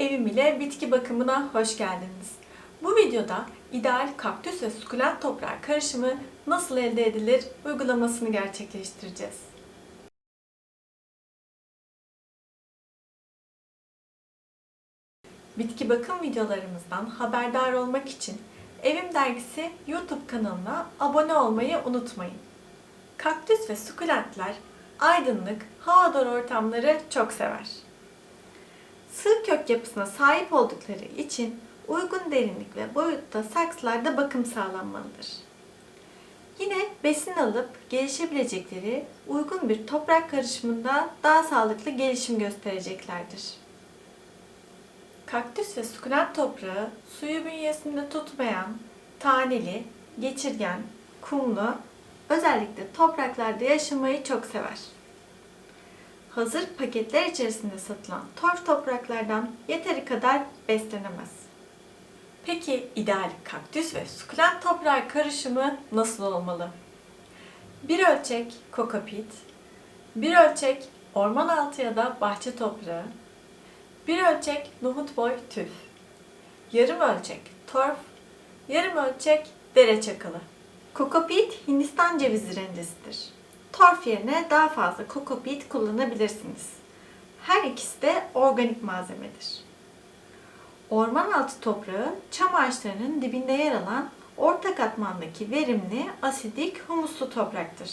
Evim ile bitki bakımına hoş geldiniz. Bu videoda ideal kaktüs ve sukulent toprağı karışımı nasıl elde edilir uygulamasını gerçekleştireceğiz. Bitki bakım videolarımızdan haberdar olmak için Evim Dergisi YouTube kanalına abone olmayı unutmayın. Kaktüs ve sukulentler aydınlık, havadar ortamları çok sever. Sığ kök yapısına sahip oldukları için uygun derinlik ve boyutta saksılarda bakım sağlanmalıdır. Yine besin alıp gelişebilecekleri uygun bir toprak karışımında daha sağlıklı gelişim göstereceklerdir. Kaktüs ve sukulent toprağı suyu bünyesinde tutmayan, taneli, geçirgen, kumlu, özellikle topraklarda yaşamayı çok sever. Hazır paketler içerisinde satılan torf topraklardan yeteri kadar beslenemez. Peki ideal kaktüs ve sukulent toprağı karışımı nasıl olmalı? Bir ölçek kokopit, bir ölçek orman altı ya da bahçe toprağı, bir ölçek nohut boy tüf, yarım ölçek torf, yarım ölçek dere çakılı. Kokopit Hindistan cevizi rendesidir. Torf yerine daha fazla kokopit kullanabilirsiniz. Her ikisi de organik malzemedir. Orman altı toprağı çam ağaçlarının dibinde yer alan orta katmandaki verimli asidik humuslu topraktır.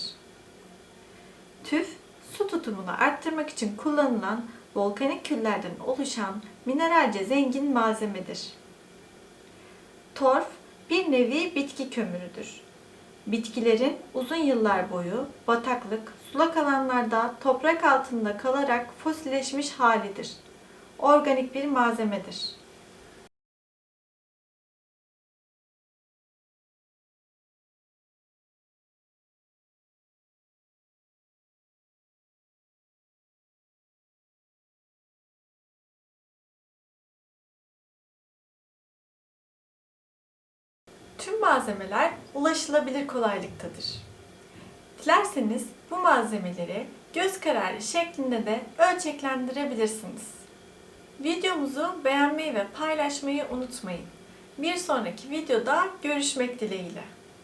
Tüf, su tutumunu arttırmak için kullanılan volkanik küllerden oluşan mineralce zengin malzemedir. Torf bir nevi bitki kömürüdür. Bitkilerin uzun yıllar boyu bataklık, sulak alanlarda toprak altında kalarak fosilleşmiş halidir. Organik bir malzemedir. Tüm malzemeler ulaşılabilir kolaylıktadır. Dilerseniz bu malzemeleri göz kararı şeklinde de ölçeklendirebilirsiniz. Videomuzu beğenmeyi ve paylaşmayı unutmayın. Bir sonraki videoda görüşmek dileğiyle.